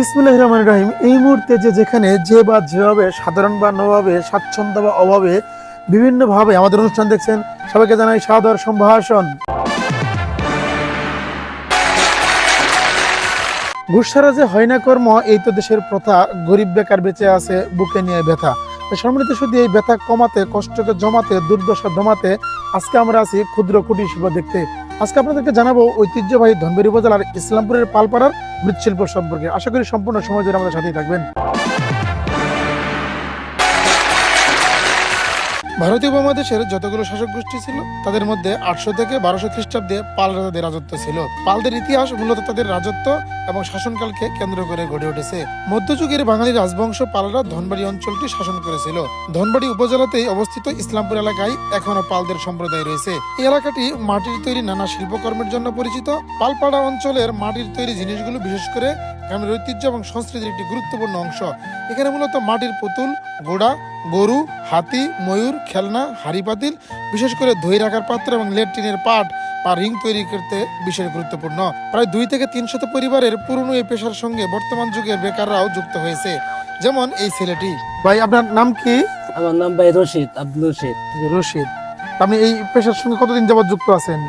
বিসমিল্লাহ রহমান রহিম। এই মুহূর্তে যে যেখানে যে বা যেভাবে সাধারণ বা নভাবে স্বাচ্ছন্দ্য বা অভাবে বিভিন্নভাবে আমাদের অনুষ্ঠান দেখছেন, সবাইকে জানাই সাদর সম্ভাষণ। ঘুষারা যে হয় না কর্ম, এই তো দেশের প্রথা। গরিব বেকার বেঁচে আছে, বুকে নিয়ে ব্যথা। তো সম্মানিত শুধু এই ব্যথা কমাতে, কষ্টকে জমাতে, দুর্দশা দমাতে আজকে আমরা আছি ক্ষুদ্র কুটির শিল্প দেখতে। আজকে আপনাদেরকে জানাব ঐতিহ্যবাহী ধনবের উপজেলার ইসলামপুরের পালপাড়ার মৃৎশিল্প সম্পর্কে। আশা করি সম্পূর্ণ সময় ধরে আমাদের সাথেই থাকবেন। ভারতীয় উপমহাদেশের যতগুলো শাসক গোষ্ঠী ছিল, তাদের মধ্যে আটশো থেকে বারোশো খ্রিস্টাব্দে পাল রাজাদের রাজত্ব ছিল। পালদের ইতিহাস মূলত তাদের রাজত্ব এবং শাসনকালকে কেন্দ্র করে গড়ে উঠেছে। মধ্যযুগের বাঙালি রাজবংশ পালরা ধনবাড়ি অঞ্চলটি শাসন করেছিল। ধনবাড়ি উপজেলাতেই অবস্থিত ইসলামপুর এলাকায় এখনও পালদের সম্প্রদায় রয়েছে। এই এলাকাটি মাটির তৈরি নানা শিল্পকর্মের জন্য পরিচিত। পালপাড়া অঞ্চলের মাটির তৈরি জিনিসগুলো, বিশেষ করে গ্রামের ঐতিহ্য এবং সংস্কৃতির একটি গুরুত্বপূর্ণ অংশ। এখানে মূলত মাটির পুতুল গোড়া গরু হাতি ময়ূর খেলনা হাড়ি পাতিল বিশেষ করে দই রাখার পাত্র এবং লেট্রিনের পাট বা রিং তৈরি করতে বিশেষ গুরুত্বপূর্ণ। প্রায় দুই থেকে তিন শত পরিবারের পুরনো এই পেশার সঙ্গে বর্তমান যুগের বেকাররাও যুক্ত হয়েছে। যেমন এই ছেলেটি। ভাই আপনার নাম কি? আমার নাম ভাই রশিদ আব্দুল রশিদ। রশিদ। আপনি এই পেশার সঙ্গে কতদিন যাবত যুক্ত আছেন?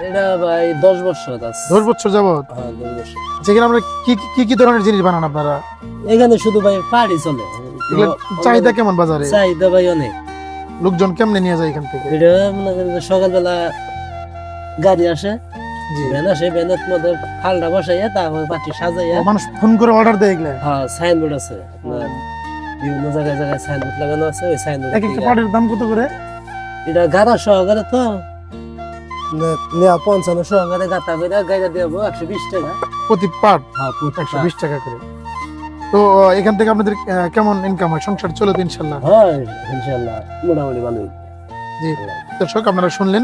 এটা ভাই দশ বছর আছে। দশ বছর যাবত হ্যাঁ, যেখানে আমরা কি কি- কি ধরনের জিনিস বানান আপনারা? এখানে শুধু ভাই পাড়ি চলে। চাহিদা কেমন বাজারে? চাহিদা ভাই অনেক। লোকজন কেমনে নিয়ে যায় এখান থেকে? এটা মনে করেন সকালবেলা গাড়ি আসে মধ্যে ফালটা বসাইয়া তারপর পাটি সাজাইয়া মানুষ ফোন করে অর্ডার দেয় এগুলা? হ্যাঁ সাইনবোর্ড আছে। আপনার বিভিন্ন জায়গায় জায়গায় সাইনবোর্ড লাগানো আছে ওই সাইনবোর্ড এক একটা পাটের দাম কত করে? এটা গাড়া সহকারে তো। নেওয়া পঞ্চান্ন সহকারে গাতা করে গাড়ি দিয়ে একশো বিশ টাকা। প্রতি পাট? হ্যাঁ একশো বিশ টাকা করে। তো এখান থেকে আপনাদের কেমন ইনকাম হয়? সংসার চলে তো ইনশাল্লাহ। হয় ইনশাল্লাহ। মোটামুটি ভালোই। জি। দর্শক আপনারা শুনলেন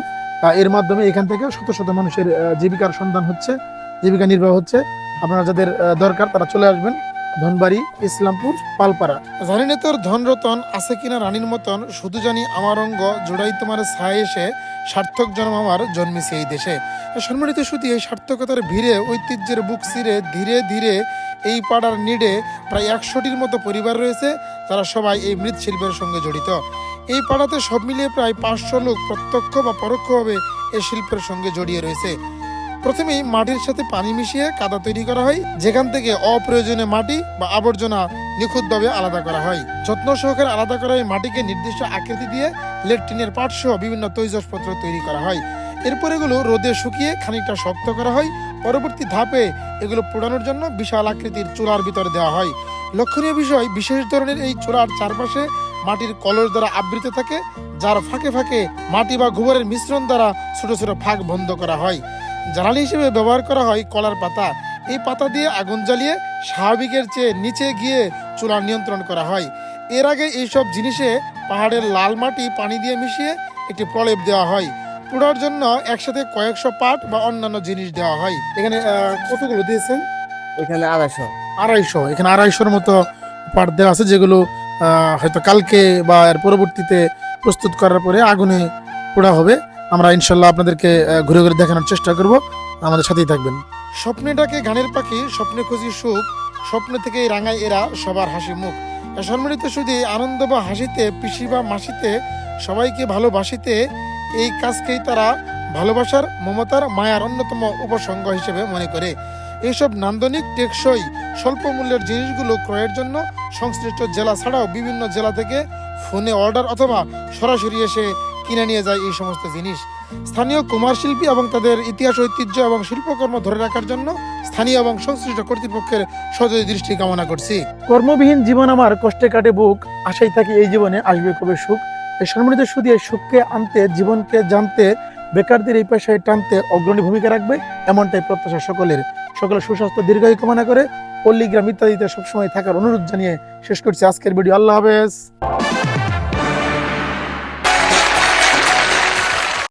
এর মাধ্যমে এখান থেকে শত শত মানুষের জীবিকার সন্ধান হচ্ছে জীবিকা নির্বাহ হচ্ছে। আপনারা যাদের দরকার তারা চলে আসবেন ধনবাড়ি ইসলামপুর পালপাড়া। জানি না তোর ধন রতন আছে কিনা রানীর মতন শুধু জানি আমার অঙ্গ জোড়াই তোমার ছায় এসে সার্থক জন্ম আমার জন্মেছে এই দেশে। সম্মানিত শুধু এই সার্থকতার ভিড়ে ঐতিহ্যের বুক চিরে ধীরে ধীরে এই পাড়ার নিডে প্রায় একশোটির মতো পরিবার রয়েছে, তারা সবাই এই মৃৎশিল্পের সঙ্গে জড়িত। এই পাড়াতে সব মিলিয়ে প্রায় পাঁচশো লোক প্রত্যক্ষ বা পরোক্ষভাবে এই শিল্পের সঙ্গে জড়িয়ে রয়েছে। প্রথমেই মাটির সাথে পানি মিশিয়ে কাদা তৈরি করা হয়, যেখান থেকে অপ্রয়োজনীয় মাটি বা আবর্জনা নিখুঁতভাবে আলাদা করা হয়। যত্ন সহকারে আলাদা করা এই মাটিকে নির্দিষ্ট আকৃতি দিয়ে লেট্রিনের পাট সহ বিভিন্ন তৈজসপত্র তৈরি করা হয়। এরপর এগুলো রোদে শুকিয়ে খানিকটা শক্ত করা হয় পরবর্তী ধাপে এগুলো পোড়ানোর জন্য বিশাল আকৃতির চুলার ভিতরে দেওয়া হয়। লক্ষণীয় বিষয়, বিশেষ ধরনের এই চুলার চারপাশে মাটির কলস দ্বারা আবৃত থাকে, যার ফাঁকে ফাঁকে মাটি বা গোবরের মিশ্রণ দ্বারা ছোট ছোট ফাঁক বন্ধ করা হয়। জ্বালানি হিসেবে ব্যবহার করা হয় কলার পাতা। এই পাতা দিয়ে আগুন জ্বালিয়ে স্বাভাবিকের চেয়ে নিচে গিয়ে চুলা নিয়ন্ত্রণ করা হয়। এর আগে এইসব জিনিসে পাহাড়ের লাল মাটি পানি দিয়ে মিশিয়ে একটি প্রলেপ দেওয়া হয়। পোড়ার জন্য একসাথে কয়েকশো পাট বা অন্যান্য জিনিস দেওয়া হয়। এখানে কতগুলো দিয়েছেন? এখানে আড়াইশো। আড়াইশো। এখানে আড়াইশোর মতো পাট দেওয়া আছে যেগুলো হয়তো কালকে বা এর পরবর্তীতে প্রস্তুত করার পরে আগুনে পোড়া হবে। আমরা ইনশাল্লাহ আপনাদেরকে ঘুরে ঘুরে দেখানোর চেষ্টা করব। আমাদের সাথেই থাকবেন। স্বপ্নেটাকে গানের পাখি স্বপ্নে খুঁজি সুখ স্বপ্ন থেকে রাঙায় এরা সবার হাসি মুখ। সম্মিলিত শুধু আনন্দ বা হাসিতে পিসি বা মাসিতে সবাইকে ভালোবাসিতে এই কাজকেই তারা ভালোবাসার, মমতার, মায়ার অন্যতম উপসঙ্গ হিসেবে মনে করে। এইসব নান্দনিক, টেকসই স্বল্প মূল্যের জিনিসগুলো ক্রয়ের জন্য সংশ্লিষ্ট জেলা ছাড়াও বিভিন্ন জেলা থেকে ফোনে অর্ডার অথবা সরাসরি এসে কিনে নিয়ে যায় এই সমস্ত জিনিস। স্থানীয় কুমার শিল্পী এবং তাদের ইতিহাস, ঐতিহ্য এবং শিল্পকর্ম ধরে রাখার জন্য স্থানীয় এবং সংশ্লিষ্ট কর্তৃপক্ষের সদয় দৃষ্টি কামনা করছি। কর্মবিহীন জীবন আমার কষ্টে কাটে বুক। আশাই থাকি এই জীবনে আসবে কবে সুখ। সম্মানিত সুদী এই সুখকে আনতে, জীবনকে জানতে, বেকারদের এই পেশায় টানতে অগ্রণী ভূমিকা রাখবে এমনটাই প্রত্যাশা সকলের। সকলের সুস্বাস্থ্য দীর্ঘায়ু কামনা করে পল্লীগ্রাম ইত্যাদিতে সবসময় থাকার অনুরোধ জানিয়ে শেষ করছি আজকের ভিডিও। আল্লাহ হাফেজ।